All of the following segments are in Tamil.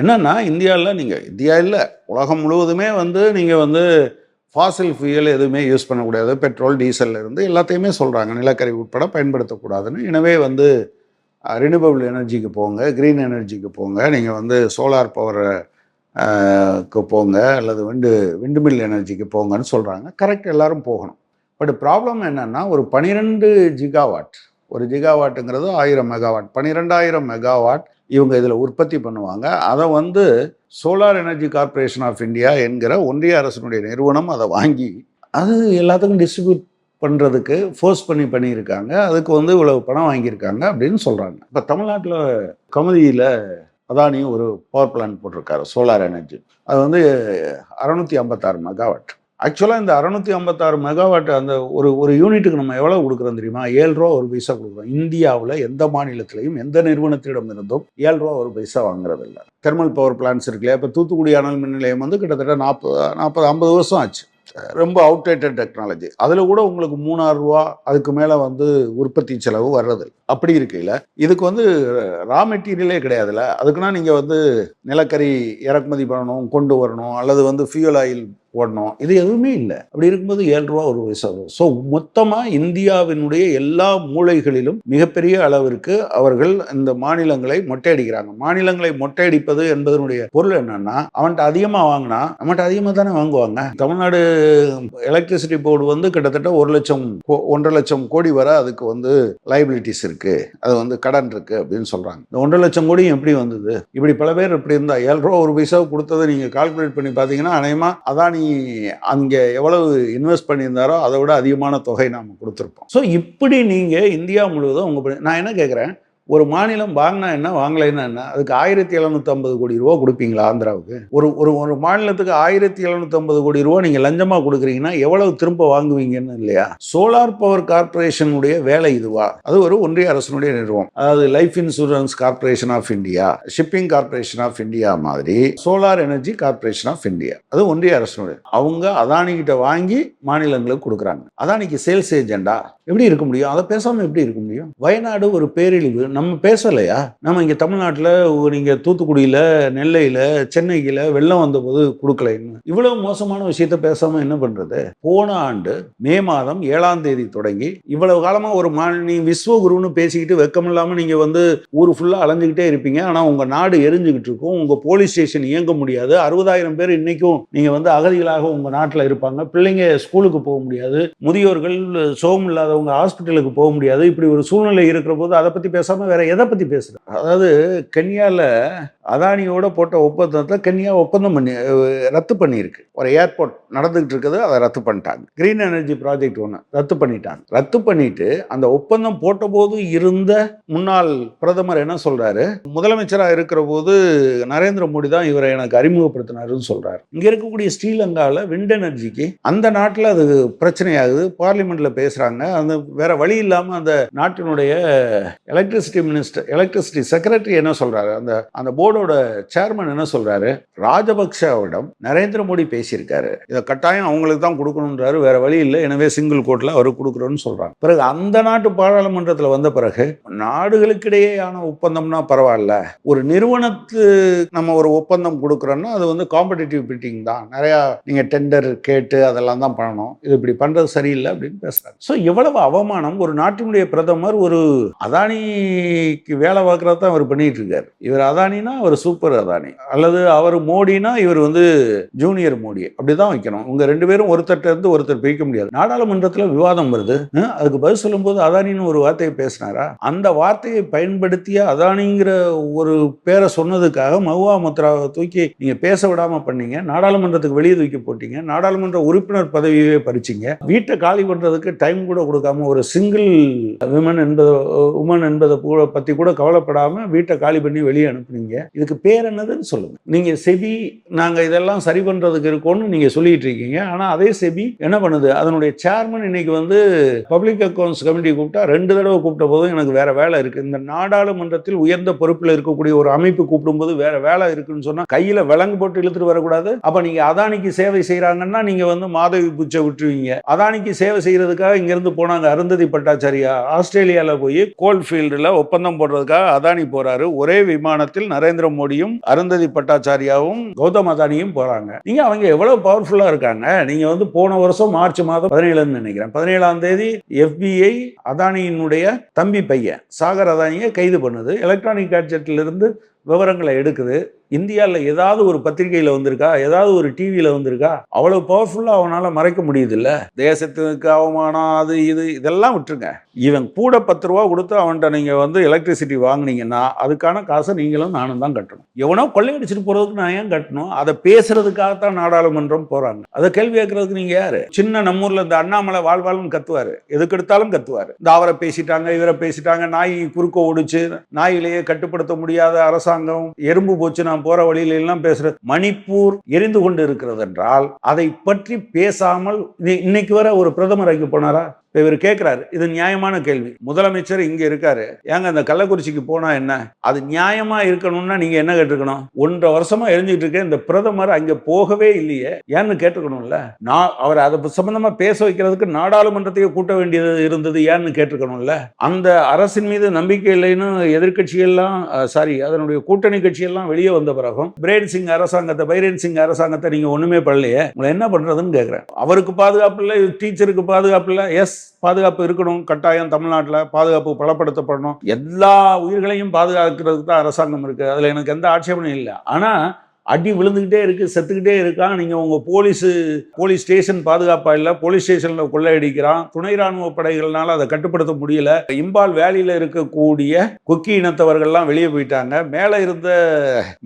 என்னென்னா இந்தியாவில் நீங்கள் இந்தியா இல்லை. உலகம் முழுவதுமே வந்து நீங்கள் வந்து ஃபாசில் ஃபியூயல் எதுவுமே யூஸ் பண்ணக்கூடாது. பெட்ரோல் டீசல் இருந்து எல்லாத்தையுமே சொல்கிறாங்க நிலக்கரி உட்பட பயன்படுத்தக்கூடாதுன்னு. எனவே வந்து ரினியூவபிள் எனர்ஜிக்கு போங்க க்ரீன் எனர்ஜிக்கு போங்க. நீங்கள் வந்து சோலார் பவர் க்கு போங்க அல்லது விண்டு விண்டுமில் எனர்ஜிக்கு போங்கன்னு சொல்கிறாங்க கரெக்ட் எல்லாரும் போகணும். பட் ப்ராப்ளம் என்னென்னா ஒரு பனிரெண்டு ஜிகாவாட் ஒரு ஜிகாவாட்டுங்கிறது ஆயிரம் மெகாவாட் பன்னிரெண்டாயிரம் மெகாவாட் இவங்க இதில் உற்பத்தி பண்ணுவாங்க. அதை வந்து solar energy corporation of India என்கிற ஒன்றிய அரசினுடைய நிறுவனம் அதை வாங்கி அது எல்லாத்துக்கும் டிஸ்ட்ரிபியூட் பண்ணுறதுக்கு ஃபோர்ஸ் பண்ணி பண்ணியிருக்காங்க. அதுக்கு வந்து இவ்வளவு பணம் வாங்கியிருக்காங்க அப்படின்னு சொல்கிறாங்க இப்போ தமிழ்நாட்டில் கமுதியில் அதானியும் ஒரு பவர் பிளான்ட் போட்டிருக்காரு சோலார் எனர்ஜி அது வந்து அறநூற்றி ஐம்பத்தாறு மெகாவாட் ஆக்சுவலாக இந்த அறநூற்றி ஐம்பத்தாறு மெகாவாட் அந்த ஒரு ஒரு யூனிட்டுக்கு நம்ம எவ்வளோ கொடுக்குறோம் தெரியுமா? ஏழு ரூபா ஒரு பைசா கொடுக்குறோம். இந்தியாவில் எந்த மாநிலத்திலையும் எந்த நிறுவனத்திடம் இருந்தும் ஏழு ரூபா ஒரு பைசா வாங்குறது இல்லை தெர்மல் பவர் பிளான்ஸ் இருக்குல்லையா இப்போ தூத்துக்குடி அனல் மின் நிலையம் வந்து கிட்டத்தட்ட நாற்பது நாற்பது ஐம்பது வருஷம் ஆச்சு. ரொம்ப அவுடேட்டட் டெக்னாலஜி அதில் கூட உங்களுக்கு மூணாயிரம் ரூபா அதுக்கு மேலே வந்து உற்பத்தி செலவு வர்றது அப்படி இருக்கையில் இதுக்கு வந்து ரா மெட்டீரியலே கிடையாதுல்ல. அதுக்குன்னா நீங்கள் வந்து நிலக்கரி இறக்குமதி பண்ணணும் கொண்டு வரணும் அல்லது வந்து ஃபியூல் ஆயில் ஓடணும். இது எதுவுமே இல்லை. அப்படி இருக்கும்போது ஏழு ரூபா ஒரு பைசா ஸோ மொத்தமாக இந்தியாவினுடைய எல்லா மூலைகளிலும் மிகப்பெரிய அளவிற்கு அவர்கள் இந்த மாநிலங்களை மொட்டையடிக்கிறாங்க. மாநிலங்களை மொட்டையடிப்பது என்பதனுடைய பொருள் என்னன்னா அவன்கிட்ட அதிகமாக வாங்கினா நம்மகிட்ட அதிகமாக தானே வாங்குவாங்க. தமிழ்நாடு எலக்ட்ரிசிட்டி போர்டு வந்து கிட்டத்தட்ட ஒரு லட்சம் கோ- ஒன்றரை லட்சம் கோடி வரை அதுக்கு வந்து லைபிலிட்டிஸ் இருக்கு. அது வந்து கடன் இருக்கு அப்படின்னு சொல்றாங்க. இந்த ஒன்றரை லட்சம் கோடி எப்படி வந்தது? இப்படி பல பேர் இப்படி இருந்தா ஏழு ரூபா ஒரு பைசாவை கொடுத்ததை நீங்க கால்குலேட் பண்ணி பார்த்தீங்கன்னா அநேகமா அதானி அங்கே எவ்வளவு இன்வெஸ்ட் பண்ணியிருந்தாரோ அதை விட அதிகமான தொகை நாம் கொடுத்துருப்போம். ஸோ இப்படி நீங்கள் இந்தியா முழுவதும் உங்கள் நான் என்ன கேட்குறேன் ஒரு மாநிலம் வாங்கினா என்ன வாங்கலைன்னா என்ன? அதுக்கு ஆயிரத்தி எழுநூற்றம்பது கோடி ரூபா கொடுப்பீங்களா ஆந்திராவுக்கு? ஒரு ஒரு ஒரு மாநிலத்துக்கு ஆயிரத்தி எழுநூத்தம்பது கோடி ரூபா நீங்க லஞ்சமா கொடுக்குறீங்கன்னா எவ்வளவு திரும்ப வாங்குவீங்கன்னு இல்லையா? சோலார் பவர் கார்பரேஷனுடைய வேலை இதுவா? அது ஒரு ஒன்றிய அரசனுடைய நிறுவனம். அதாவது life insurance corporation of India shipping corporation of India மாதிரி solar energy corporation of India அது ஒன்றிய அரசனுடைய. அவங்க அதானி கிட்ட வாங்கி மாநிலங்களுக்கு கொடுக்குறாங்க. அதானிக்கு சேல்ஸ் ஏஜெண்டா எப்படி இருக்க முடியும்? அதை பேசாம எப்படி இருக்க முடியும்? வயநாடு ஒரு பேரழிவு நம்ம பேசலையா? நம்ம இங்கே தமிழ்நாட்டில் நீங்கள் தூத்துக்குடியில் நெல்லையில் சென்னையில் வெள்ளம் வந்தபோது கொடுக்கலைன்னு. இவ்வளவு மோசமான விஷயத்த பேசாமல் என்ன பண்ணுறது போன ஆண்டு மே மாதம் ஏழாம் தேதி தொடங்கி இவ்வளவு காலமாக ஒரு மா நீ விஸ்வகுருன்னு பேசிக்கிட்டு வெக்கம் இல்லாமல் நீங்கள் வந்து ஊர் ஃபுல்லாக அலைஞ்சிக்கிட்டே இருப்பீங்க. ஆனால் உங்கள் நாடு எரிஞ்சுக்கிட்டு இருக்கும். உங்கள் போலீஸ் ஸ்டேஷன் இயங்க முடியாது. அறுபதாயிரம் பேர் இன்றைக்கும் நீங்கள் வந்து அகதிகளாக உங்கள் நாட்டில் இருப்பாங்க. பிள்ளைங்க ஸ்கூலுக்கு போக முடியாது. முதியோர்கள் சோகம் இல்லாதவங்க ஹாஸ்பிட்டலுக்கு போக முடியாது. இப்படி ஒரு சூழ்நிலை இருக்கிற போது அதை பேசாமல் பேசாம வேற எதை பத்தி பேசுற அதாவது கென்யால அதானியோட போட்ட ஒப்பந்தத்தை கென்யா ஒப்பந்தம் பண்ணி ரத்து பண்ணியிருக்கு. ஒரு ஏர்போர்ட் நடந்துகிட்டு இருக்குது அதை ரத்து பண்ணிட்டாங்க. கிரீன் எனர்ஜி ப்ராஜெக்ட் ஒன்று ரத்து பண்ணிட்டாங்க. ரத்து பண்ணிட்டு அந்த ஒப்பந்தம் போட்டபோது இருந்த முன்னாள் பிரதமர் என்ன சொல்றாரு? முதலமைச்சராக இருக்கிற போது நரேந்திர மோடி தான் இவரை எனக்கு அறிமுகப்படுத்தினாருன்னு சொல்றாரு. இங்க இருக்கக்கூடிய ஸ்ரீலங்காவில் விண்ட் எனர்ஜிக்கு அந்த நாட்டில் அது பிரச்சனையாகுது. பார்லிமெண்ட்ல பேசுறாங்க. அந்த வேற வழி இல்லாமல் அந்த நாட்டினுடைய எலக்ட்ரிசிட்டி மினிஸ்டர் எலக்ட்ரிசிட்டி செக்ரட்டரி என்ன சொல்றாரு? அந்த அந்த போர்டோட சேர்மன் என்ன சொல்றாரு? ராஜபக்ஷவிடம் நரேந்திர மோடி பேசியிருக்காரு. இதை கட்டாயம் அவங்களுக்கு தான் கொடுக்கணுன்றாரு வேற வழி இல்லை. எனவே சிங்கிள் கோர்ட்ல அவர் கொடுக்குறோன்னு சொல்றாங்க பிறகு அந்த நாட்டு பாராளுமன்றத்தில் வந்த பிறகு நாடுகளுக்கிடையேயான ஒப்பந்தம்னா பரவாயில்ல. ஒரு நிறுவனத்து நம்ம ஒரு ஒப்பந்தம் கொடுக்குறோன்னா அது வந்து காம்படிட்டிவ் பிட்டிங் தான். நிறையா நீங்கள் டெண்டர் கேட்டு அதெல்லாம் தான் பண்ணணும். இது இப்படி பண்ணுறது சரியில்லை அப்படின்னு பேசுகிறாங்க ஸோ எவ்வளவு அவமானம் ஒரு நாட்டினுடைய பிரதமர் ஒரு அதானி அதானிக்கு வேலை பார்க்குறது தான் அவர் பண்ணிட்டு இருக்காரு இவர் அதானினா அவர் சூப்பர் அதானி. அல்லது அவர் மோடினா இவர் வந்து ஜூனியர் மோடி. அப்படிதான் வைக்கணும். உங்க ரெண்டு பேரும் ஒருத்தர்கிட்ட இருந்து ஒருத்தர் பிரிக்க முடியாது. நாடாளுமன்றத்தில் விவாதம் வருது. அதுக்கு பதில் சொல்லும்போது அதானின்னு ஒரு வார்த்தையை பேசினாரா? அந்த வார்த்தையை பயன்படுத்திய அதானிங்கிற ஒரு பேரை சொன்னதுக்காக மகுவா முத்ராவை தூக்கி நீங்க பேச விடாம பண்ணீங்க. நாடாளுமன்றத்துக்கு வெளியே தூக்கி போட்டீங்க. நாடாளுமன்ற உறுப்பினர் பதவியவே பறிச்சீங்க. வீட்டை காலி பண்றதுக்கு டைம் கூட கொடுக்காம ஒரு சிங்கிள் விமன் என்பது உமன் என்பதை கூட பத்தி கூட கவலைப்படாம வீட்டை காலி பண்ணி வெளியே அனுப்புனீங்க. இதுக்கு பேர் என்னதுன்னு சொல்லுங்க. நீங்க செபி நாங்க இதெல்லாம் சரி பண்றதுக்கு இருக்கோம்னு நீங்க சொல்லிட்டு இருக்கீங்க. ஆனா அதே செபி என்ன பண்ணுது? அதனுடைய சேர்மன் இன்னைக்கு வந்து பப்ளிக் அக்கௌண்ட்ஸ் கமிட்டி கூப்பிட்டா ரெண்டு தடவை கூப்பிட்ட போதும் எனக்கு வேற வேலை இருக்கு. இந்த நாடாளுமன்றத்தில் உயர்ந்த பொறுப்பில் இருக்கக்கூடிய ஒரு அமைப்பு கூப்பிடும்போது வேற வேலை இருக்குன்னு சொன்னா கையில விலங்கு போட்டு இழுத்துட்டு வரக்கூடாது. அப்ப நீங்க அதானிக்கு சேவை செய்யறாங்கன்னா நீங்க வந்து மாதவி பூச்சை விட்டுருவீங்க. அதானிக்கு சேவை செய்யறதுக்காக இங்க இருந்து போனாங்க அருந்ததி பட்டாச்சாரியா. ஆஸ்திரேலியால போய் கோல்ஃபீல்டுல ஒப்பந்தம் போடுறதுக்காக அதானி போறாரு. ஒரே விமானத்தில் நரேந்திர மோடியும் அருந்ததி பட்டாச்சாரியாவும் கௌதம் அதானியும் போறாங்க. நீங்க அவங்க எவ்வளவு பவர்ஃபுல்லா இருக்காங்க. நீங்க வந்து போன வருஷம் மார்ச் மாதம் பதினேழுன்னு நினைக்கிறேன். பதினேழாம் தேதி எஃபிஐ அதானியினுடைய தம்பி பையன் சாகர் அதானியை கைது பண்ணுது. எலக்ட்ரானிக் கேட்ஜெட்ல இருந்து விவரங்களை எடுக்குது. இந்தியாவில் ஏதாவது ஒரு பத்திரிகையில் வந்திருக்கா? ஏதாவது ஒரு டிவியில் வந்திருக்கா? அவ்வளவு பவர்ஃபுல்லாக அவனால் மறைக்க முடியுதுல்ல? தேசத்துக்கு அவமானம் அது இது இதெல்லாம் விட்டுருங்க. இவன் கூட பத்து ரூபா கொடுத்து அவன்கிட்ட நீங்கள் வந்து எலக்ட்ரிசிட்டி வாங்குனீங்கன்னா அதுக்கான காசை நீங்களும் நானும் தான் கட்டணும். எவனோ கொள்ளையடிச்சிட்டு போகிறதுக்கு நான் ஏன் கட்டணும்? அதை பேசுறதுக்காகத்தான் நாடாளுமன்றம் போகிறாங்க அதை கேள்வி கேட்கறதுக்கு நீங்கள் யார்? சின்ன நம்ம ஊரில் இந்த அண்ணாமலை வாழ்வாள்னு கத்துவார். எதுக்கு எடுத்தாலும் கத்துவார். இந்த அவரை பேசிட்டாங்க இவரை பேசிட்டாங்க நாய் குறுக்க ஓடிச்சு நாயிலேயே கட்டுப்படுத்த முடியாத அரசாங்கம் எறும்பு போச்சு நான் போற வழியில எல்லாம் பேசுறது மணிப்பூர் எரிந்து கொண்டு இருக்கிறது என்றால் அதை பற்றி பேசாமல் இன்னைக்கு வர ஒரு பிரதமர் போனாரா? இவர் கேட்கிறாரு இது நியாயமான கேள்வி. முதலமைச்சர் இங்க இருக்காரு. ஏங்க அந்த கள்ளக்குறிச்சிக்கு போனா என்ன? அது நியாயமா இருக்கணும்னா நீங்க என்ன கேட்டிருக்கணும்? ஒன்றரை வருஷமா எரிஞ்சுட்டு இருக்க இந்த பிரதமர் அங்க போகவே இல்லையே. ஏன்னு கேட்டிருக்கணும்ல? நான் அவர் அதை சம்பந்தமா பேச வைக்கிறதுக்கு நாடாளுமன்றத்தையே கூட்ட வேண்டியது இருந்தது ஏன்னு கேட்டிருக்கணும்ல? அந்த அரசின் மீது நம்பிக்கை இல்லைன்னு எதிர்க்கட்சியெல்லாம் சாரி அதனுடைய கூட்டணி கட்சியெல்லாம் வெளியே வந்த பிறகும் பிரேன் சிங் அரசாங்கத்தை பைரேன் சிங் அரசாங்கத்தை நீங்க ஒண்ணுமே பண்ணலையே. உங்களை என்ன பண்றதுன்னு கேட்கிறேன் அவருக்கு பாதுகாப்பு இல்லை டீச்சருக்கு பாதுகாப்பு இல்லை. எஸ் பாதுகாப்பு இருக்கணும் கட்டாயம் தமிழ்நாட்டில் பாதுகாப்பு பலப்படுத்தப்படணும். எல்லா உயிர்களையும் பாதுகாக்கிறதுக்கு தான் அரசாங்கம் இருக்குது அதில் எனக்கு எந்த ஆட்சேபனையும் இல்லை. ஆனால் அடி விழுந்துக்கிட்டே இருக்குது செத்துக்கிட்டே இருக்கான். நீங்கள் உங்கள் போலீஸு போலீஸ் ஸ்டேஷன் பாதுகாப்பாக இல்லை போலீஸ் ஸ்டேஷனில் கொள்ளையடிக்கிறான். துணை ராணுவ படைகள்னால அதை கட்டுப்படுத்த முடியல. இம்பால் வேலியில் இருக்கக்கூடிய கொக்கி இனத்தவர்கள்லாம் வெளியே போயிட்டாங்க. மேலே இருந்த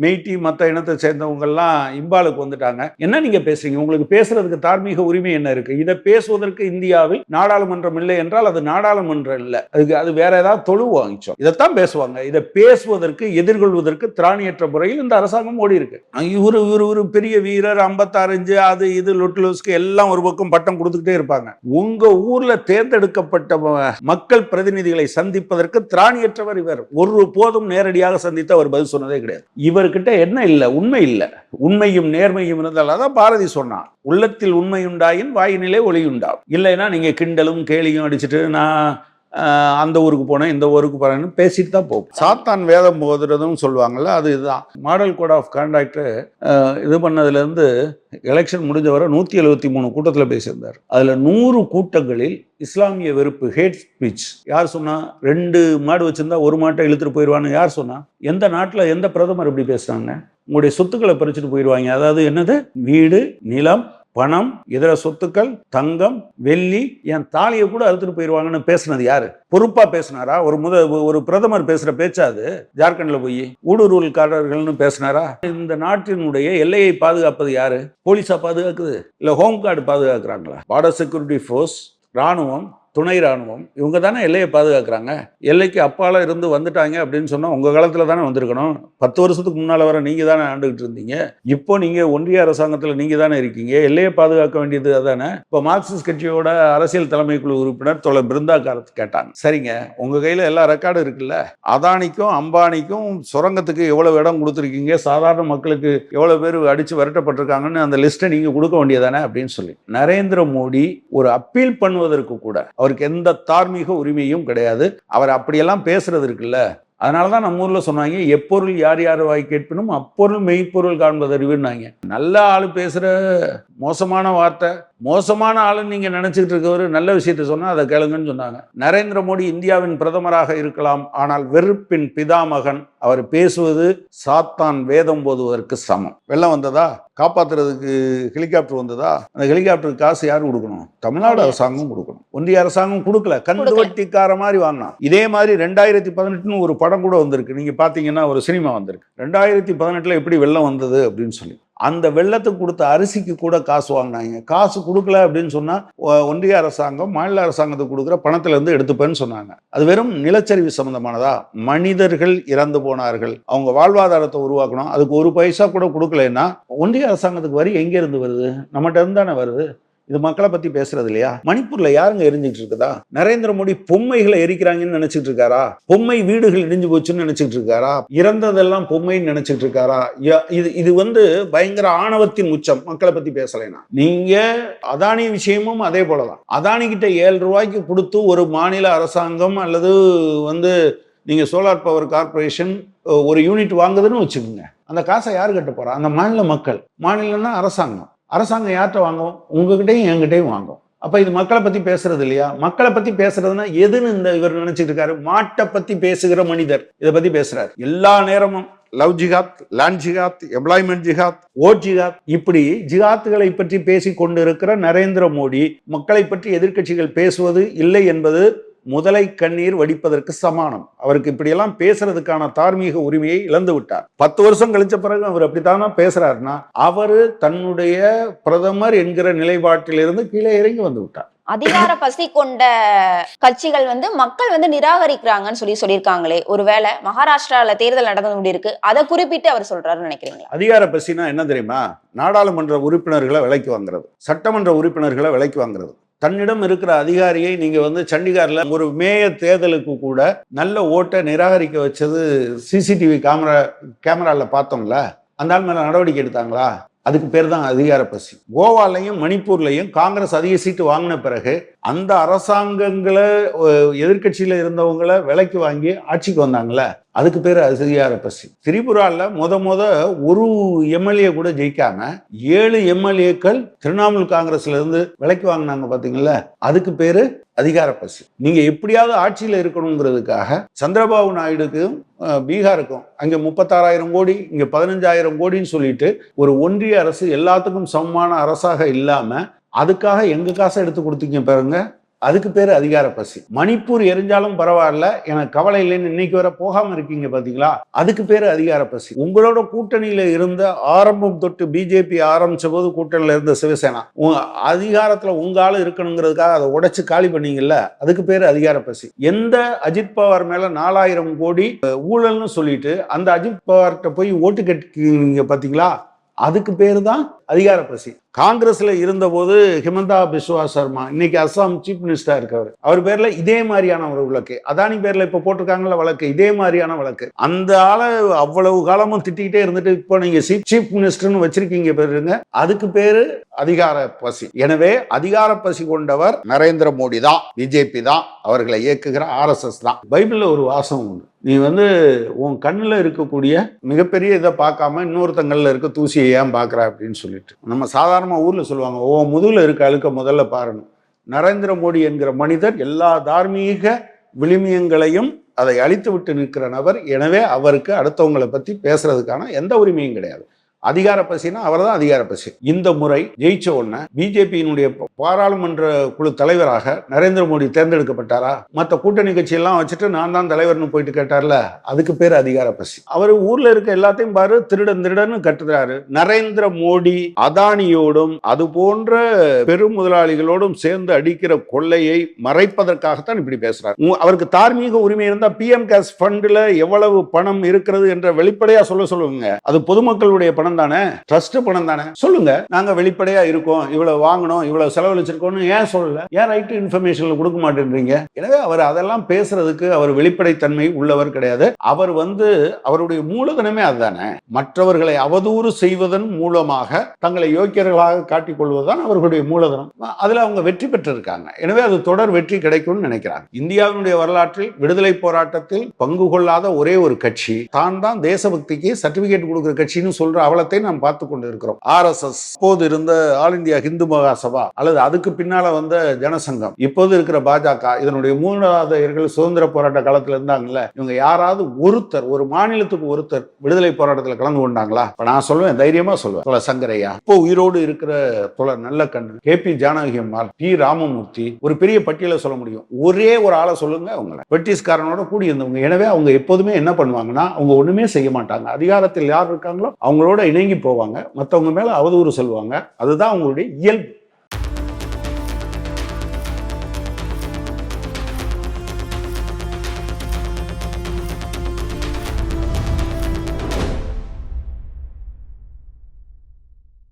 மெய்டி மற்ற இனத்தை சேர்ந்தவங்கள்லாம் இம்பாலுக்கு வந்துட்டாங்க. என்ன நீங்கள் பேசுறீங்க? உங்களுக்கு பேசுறதுக்கு தார்மீக உரிமை என்ன இருக்குது இதை பேசுவதற்கு இந்தியாவில் நாடாளுமன்றம் இல்லை என்றால் அது நாடாளுமன்றம் இல்லை. அதுக்கு அது வேற ஏதாவது தொழு வாங்கிச்சோம் இதைத்தான் பேசுவாங்க. இதை பேசுவதற்கு எதிர்கொள்வதற்கு திராணியற்ற முறையில் இந்த அரசாங்கம் ஓடி இருக்கு இவரு இவர் ஒரு பெரிய வீரர் ஐம்பத்தாறஞ்சு அது இது லொட்லோஸ்க்கு எல்லாம் ஒரு பக்கம் பட்டம் கொடுத்துக்கிட்டே இருப்பாங்க. உங்க ஊர்ல தேர்ந்தெடுக்கப்பட்ட மக்கள் பிரதிநிதிகளை சந்திப்பதற்கு திராணியற்றவர் இவர். ஒரு போதும் நேரடியாக சந்தித்து அவர் பதில் சொன்னதே கிடையாது. இவர்கிட்ட என்ன இல்லை உண்மை இல்லை. உண்மையும் நேர்மையும் இருந்தால் தான் பாரதி சொன்னார் உள்ளத்தில் உண்மை உண்டாயின் வாயினிலே ஒளி உண்டாகும் இல்லைன்னா நீங்க கிண்டலும் கேலியும் அடிச்சுட்டு நான் அந்த ஊருக்கு போனேன் இந்த ஊருக்கு போறேன்னு பேசிட்டு தான் போகும் சாத்தான் வேதம் போதுறதும் சொல்லுவாங்கல்ல அது இதுதான். மாடல் கோட் ஆஃப் கான்டாக்ட் இது பண்ணதுலேருந்து எலெக்ஷன் முடிஞ்ச வரை நூற்றி எழுபத்தி மூணு கூட்டத்தில் பேசியிருந்தார். அதில் நூறு கூட்டங்களில் இஸ்லாமிய வெறுப்பு ஹேட் ஸ்பீச். யார் சொன்னா ரெண்டு மாடு வச்சிருந்தா ஒரு மாட்டை இழுத்துட்டு போயிடுவான்னு யார் சொன்னா எந்த நாட்டில் எந்த பிரதமர் இப்படி பேசுனாங்க உங்களுடைய சொத்துக்களை பறிச்சுட்டு போயிடுவாங்க. அதாவது என்னது? வீடு நிலம் பணம் இதர சொத்துக்கள் தங்கம் வெள்ளி என் தாலியை கூட அறுத்துட்டு போயிடுவாங்கன்னு பேசுனது யாரு? பொறுப்பா பேசினாரா? ஒரு முத ஒரு பிரதமர் பேசுற பேச்சாது ஜார்க்கண்ட்ல போய் ஊடுருவல்காரர்கள்னு பேசினாரா? இந்த நாட்டினுடைய எல்லையை பாதுகாப்பது யாரு? போலீஸா பாதுகாக்குது? இல்ல ஹோம் கார்டு பாதுகாக்கிறாங்களா? பார்டர் செக்யூரிட்டி ஃபோர்ஸ் ராணுவம் துணை ராணுவம் இவங்க தானே எல்லையை பாதுகாக்கிறாங்க. எல்லைக்கு அப்பால இருந்து வந்துட்டாங்க அப்படின்னு சொன்னால் உங்கள் காலத்தில் தானே வந்திருக்கணும். பத்து வருஷத்துக்கு முன்னால் வர நீங்க தானே ஆண்டுகிட்டு இருந்தீங்க. இப்போ நீங்கள் ஒன்றிய அரசாங்கத்தில் நீங்கள் தானே இருக்கீங்க. எல்லையை பாதுகாக்க வேண்டியது அதானே? இப்போ மார்க்சிஸ்ட் கட்சியோட அரசியல் தலைமை குழு உறுப்பினர் தொலை பிருந்தா காலத்து கேட்டாங்க. சரிங்க. உங்கள் கையில் எல்லா ரெக்கார்டும் இருக்குல்ல? அதானிக்கும் அம்பானிக்கும் சுரங்கத்துக்கு எவ்வளவு இடம் கொடுத்துருக்கீங்க? சாதாரண மக்களுக்கு எவ்வளோ பேர் அடிச்சு விரட்டப்பட்டிருக்காங்கன்னு அந்த லிஸ்ட்டை நீங்கள் கொடுக்க வேண்டியதானே அப்படின்னு சொல்லி. நரேந்திர மோடி ஒரு அப்பீல் பண்ணுவதற்கு கூட அவருக்கு எந்த தார்மீக உரிமையும் கிடையாது. அவர் அப்படியெல்லாம் பேசுறது இருக்குல்ல. அதனால தான் நம்ம ஊரில் சொன்னாங்க எப்பொருள் யார் யார் வாய் கேட்பினும் அப்பொருள் மெய்ப்பொருள் காண்பதறிவுன்னாங்க நல்ல ஆள் பேசுகிற மோசமான வார்த்தை மோசமான ஆளுன்னு நீங்கள் நினச்சிக்கிட்டு இருக்கவர் நல்ல விஷயத்தை சொன்னால் அதை கேளுங்கன்னு சொன்னாங்க. நரேந்திர மோடி இந்தியாவின் பிரதமராக இருக்கலாம் ஆனால் வெறுப்பின் பிதாமகன் அவர் பேசுவது சாத்தான் வேதம் போதுவதற்கு சமம். வெள்ளம் வந்ததா? காப்பாத்துறதுக்கு ஹெலிகாப்டர் வந்ததா? அந்த ஹெலிகாப்டருக்கு காசு யார் கொடுக்கணும்? தமிழ்நாடு அரசாங்கம் கொடுக்கணும். ஒன்றிய அரசாங்கம் கொடுக்கல. கந்து. வட்டிக்கார மாதிரி வாங்கினான். இதே மாதிரி ரெண்டாயிரத்தி பதினெட்டுன்னு ஒரு படம் கூட வந்திருக்கு. நீங்க பாத்தீங்கன்னா ஒரு சினிமா வந்திருக்கு. ரெண்டாயிரத்தி பதினெட்டுல எப்படி வெள்ளம் வந்தது அப்படின்னு சொல்லி. அந்த வெள்ளத்துக்கு கொடுத்த அரிசிக்கு கூட காசு வாங்கினாங்க. காசு கொடுக்கல அப்படின்னு சொன்னா ஒ- ஒன்றிய அரசாங்கம் மாநில அரசாங்கத்துக்கு கொடுக்குற பணத்துல இருந்து எடுத்துப்பேன்னு சொன்னாங்க. அது வெறும் நிலச்சரிவு சம்பந்தமானதா? மனிதர்கள் இறந்து போனார்கள். அவங்க வாழ்வாதாரத்தை உருவாக்கணும். அதுக்கு ஒரு பைசா கூட கொடுக்கலைன்னா ஒன்றிய அரசாங்கத்துக்கு வரி எங்க இருந்து வருது? நம்மகிட்ட இருந்து தானே வருது? இது மக்களை பத்தி பேசுறது இல்லையா? மணிப்பூர்ல யாருங்க எரிஞ்சுட்டு இருக்குதா? நரேந்திர மோடி பொம்மைகளை எரிக்கிறாங்கன்னு நினைச்சிட்டு இருக்காரா? பொம்மை வீடுகள் இடிஞ்சு போச்சுன்னு நினைச்சிட்டு இருக்காரா? இறந்ததெல்லாம் பொம்மைன்னு நினைச்சிட்டு இருக்காரா? இது இது வந்து பயங்கர ஆணவத்தின் உச்சம். மக்களை பத்தி பேசலைனா நீங்க அதானி விஷயமும் அதே போலதான். அதானி கிட்ட ஏழு ரூபாய்க்கு கொடுத்து ஒரு மாநில அரசாங்கம் அல்லது வந்து நீங்க சோலார் பவர் கார்ப்பரேஷன் ஒரு யூனிட் வாங்குதுன்னு வச்சுக்கோங்க. அந்த காசை யார் கட்ட போறா? அந்த மாநில மக்கள். மாநிலம்னா அரசாங்கம். அரசாங்கம் யார்கிட்ட வாங்கும்? உங்ககிட்டையும் என்கிட்டையும் வாங்கும். அப்போ இது மக்களை பற்றி பேசுறது இல்லையா? மக்களை பற்றி பேசுறதுனா எதுன்னு இந்த இவர் நினைச்சிட்டு இருக்காரு? மாட்டை பற்றி பேசுகிற மனிதர். இதை பற்றி பேசுறாரு. எல்லா நேரமும் லவ் ஜிகாத் லேண்ட் ஜிகாத் எம்ப்ளாய்மெண்ட் ஜிகாத் ஓட் ஜிகாத் இப்படி ஜிகாத்துகளை பற்றி பேசி கொண்டிருக்கிற நரேந்திர மோடி மக்களை பற்றி எதிர்க்கட்சிகள் பேசுவது இல்லை என்பது முதலை கண்ணீர் வடிப்பதற்கு சமானம். அவருக்கு இப்படியெல்லாம் பேசுறதுக்கான தார்மீக உரிமையை இழந்து விட்டார். பத்து வருஷம் கழிச்ச பிறகு அவர் அப்படித்தானா பேசுறாருன்னா அவரு தன்னுடைய பிரதமர் என்கிற நிலைப்பாட்டிலிருந்து கீழே இறங்கி வந்து விட்டார். அதிகார பசி கொண்ட கட்சிகள் வந்து மக்கள் வந்து நிராகரிக்கிறாங்கன்னு சொல்லி சொல்லியிருக்காங்களே. ஒருவேளை மகாராஷ்டிரால தேர்தல் நடந்து கொண்டிருக்கு அதை குறிப்பிட்டு அவர் சொல்றாருன்னு நினைக்கிறீங்களா? அதிகார பசினா என்ன தெரியுமா? நாடாளுமன்ற உறுப்பினர்களை விலைக்கு வாங்குறது சட்டமன்ற உறுப்பினர்களை விலைக்கு வாங்குறது. தன்னிடம் இருக்கிற அதிகாரியை நீங்க வந்து சண்டிகாரில் ஒரு மேயர் தேர்தலுக்கு கூட நல்ல ஓட்டை நிராகரிக்க வச்சது சிசிடிவி கேமரா கேமராவில் பார்த்தோம்ல அந்த ஆள் மேல நடவடிக்கை எடுத்தாங்களா? அதுக்கு பேர் தான் அதிகார பசி கோவாலையும் மணிப்பூர்லையும் காங்கிரஸ் அதிக சீட்டு வாங்கின பிறகு அந்த அரசாங்கங்களை எதிர்கட்சியில இருந்தவங்கள விலைக்கு வாங்கி ஆட்சிக்கு வந்தாங்கல்ல அதுக்கு பேர் அதிகார பசி திரிபுரால முத முத ஒரு எம்எல்ஏ கூட ஜெயிக்காம ஏழு எம்எல்ஏக்கள் திரிணாமுல் காங்கிரஸ்ல இருந்து விலைக்கு வாங்கினாங்க பாத்தீங்களா அதுக்கு பேரு அதிகார பசி நீங்க எப்படியாவது ஆட்சியில இருக்கணுங்கிறதுக்காக சந்திரபாபு நாயுடுக்கும் பீகாருக்கும் அங்க முப்பத்தாறாயிரம் கோடி இங்க பதினஞ்சாயிரம் கோடின்னு சொல்லிட்டு ஒரு ஒன்றிய அரசு எல்லாத்துக்கும் சமமான அரசாக இல்லாம அதுக்காக எங்க காசை எடுத்து கொடுத்தீங்க பாருங்க. அதுக்கு பேர் அதிகார பசி. மணிப்பூர் எரிஞ்சாலும் பரவாயில்ல எனக்கு கவலை இல்லைன்னு இன்னைக்கு வர போகாம இருக்கீங்க பாத்தீங்களா? அதுக்கு பேர் அதிகார பசி. உங்களோட கூட்டணியில இருந்த ஆரம்பம் தொட்டு பிஜேபி ஆரம்பிச்ச போது கூட்டணியில இருந்த சிவசேனா உங்க அதிகாரத்துல உங்க ஆளு இருக்கணுங்கிறதுக்காக அதை உடைச்சு காலி பண்ணீங்கல்ல அதுக்கு பேர் அதிகார பசி. எந்த அஜித் பவார் மேல நாலாயிரம் கோடி ஊழல்னு சொல்லிட்டு அந்த அஜித் பவார்கிட்ட போய் ஓட்டு கேட்டீங்க பாத்தீங்களா? அதுக்கு பேர் தான் அதிகார பசி. காங்கிரஸில் இருந்தபோது ஹிமந்தா பிஸ்வா சர்மா இன்னைக்கு அஸ்ஸாம் சீஃப் மினிஸ்டராக இருக்கவர் அவர் பேரில் இதே மாதிரியான ஒரு வழக்கு அதானி பேரில் இப்போ போட்டிருக்காங்கள வழக்கு இதே மாதிரியான வழக்கு. அந்த ஆளை அவ்வளவு காலமும் திட்டிக்கிட்டே இருந்துட்டு இப்போ நீங்க சீஃப் மினிஸ்டர்னு வச்சிருக்கீங்க பேருங்க அதுக்கு பேர் அதிகார பசி எனவே அதிகார பசி கொண்டவர் நரேந்திர மோடி தான். பிஜேபி தான். அவர்களை இயக்குகிற ஆர்எஸ்எஸ் தான். பைபிளில் ஒரு வாசம் உண்டு. நீ வந்து உன் கண்ணில் இருக்கக்கூடிய மிகப்பெரிய இதை பார்க்காம இன்னொருத்தங்களில் இருக்க தூசியை ஏன் பார்க்குற அப்படின்னு சொல்லிட்டு. நம்ம சாதாரணமாக ஊரில் சொல்லுவாங்க ஓ முதுகில் இருக்க அழுக்க முதல்ல பாருங்க நரேந்திர மோடி என்கிற மனிதர் எல்லா தார்மீக விளிமியங்களையும் அதை அழித்து விட்டு நிற்கிற நபர். எனவே அவருக்கு அடுத்தவங்களை பற்றி பேசுறதுக்கான எந்த உரிமையும் கிடையாது. அதிகார பசினா அவர் தான் அதிகார பசி இந்த முறை ஜெயிச்ச உடனே பிஜேபியினுடைய பாராளுமன்ற குழு தலைவராக நரேந்திர மோடி தேர்ந்தெடுக்கப்பட்டாரா? மற்ற கூட்டணி கட்சியெல்லாம் வச்சுட்டு நான் தான் தலைவர்னு போயிட்டு கேட்டார்ல அதுக்கு பேர் அதிகார பசி அவர் ஊர்ல இருக்க எல்லாத்தையும் பாரு திருடன் திருடன்னு கட்டுறாரு. நரேந்திர மோடி அதானியோடும் அது போன்ற பெரும் முதலாளிகளோடும் சேர்ந்து அடிக்கிற கொள்ளையை மறைப்பதற்காகத்தான் இப்படி பேசுறாரு. அவருக்கு தார்மீக உரிமை இருந்தா பிஎம் கேஸ் ஃபண்ட்ல எவ்வளவு பணம் இருக்கிறது என்ற வெளிப்படையா சொல்ல சொல்லுங்க. அது பொதுமக்களுடைய பணம் பணம் தானே? ட்ரஸ்ட் பணம் தானே? சொல்லுங்க. நாங்க வெளிப்படையா இருக்கோம். இவ்வளவு வாங்கணும் இவ்வளவு செலவழிச்சிருக்கோம்னு ஏன் சொல்லல? ஏன் ரைட் இன்ஃபர்மேஷன் கொடுக்க மாட்டேன்றீங்க? எனவே அவர் அதெல்லாம் பேசுறதுக்கு அவர் வெளிப்படைத்தன்மை உள்ளவர் கிடையாது. அவர் வந்து அவருடைய மூலதனமே அதுதானே. மற்றவர்களை அவதூறு செய்வதன் மூலமாக தங்களை யோக்கியர்களாக காட்டிக் கொள்வதுதான் அவர்களுடைய மூலதனம். அதுல அவங்க வெற்றி பெற்றிருக்காங்க. எனவே அது தொடர் வெற்றி கிடைக்கும்னு நினைக்கிறாங்க. இந்தியாவினுடைய வரலாற்றில் விடுதலை போராட்டத்தில் பங்கு கொள்ளாத ஒரே ஒரு கட்சி தான் தான் தேசபக்திக்கு சர்டிபிகேட் கொடுக்கிற கட்சின்னு சொல்ற அவலத்தை நாம் பார்த்து கொண்டு இருக்கிறோம் ஆர்எஸ்எஸ் அப்போது இருந்த ஆல் இந்தியா ஹிந்து மகாசபா அல்லது அதுக்கு பின்னால வந்த ஜனசங்கம் இப்போது இருக்கிற பாஜக இதனுடைய மூன்றாவதர்கள் சுதந்திர போராட்ட காலத்துல இருந்தாங்கல்ல இவங்க யாராவது ஒருத்தர் ஒரு மாநிலத்துக்கு ஒருத்தர் விடுதலை போராட்டத்தில் கலந்து கொண்டாங்களா? இப்ப நான் சொல்லுவேன் தைரியமா சொல்லுவேன் தோழர் சங்கரையா இப்போ உயிரோடு இருக்கிற தோழர் Kannan K P Janaki Ammal P Ramamurthy ஒரு பெரிய பட்டியலை சொல்ல முடியும். ஒரே ஒரு ஆளை சொல்லுங்க அவங்கள. பிரிட்டிஷ்காரனோட கூடி இருந்தவங்க எனவே அவங்க எப்போதுமே என்ன பண்ணுவாங்கன்னா அவங்க ஒண்ணுமே செய்ய மாட்டாங்க. அதிகாரத்தில் யார் இருக்காங்களோ அவங்களோட இணங்கி போவாங்க. மற்றவங்க மேல அவதூறு சொல்லுவாங்க அதுதான் அவங்களுடைய இயல்பு.